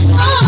Oh!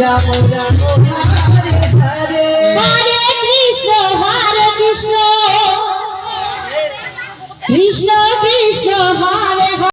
যাব যাব হরে হরে হরে কৃষ্ণ হরে কৃষ্ণ। কৃষ্ণ কৃষ্ণ হরে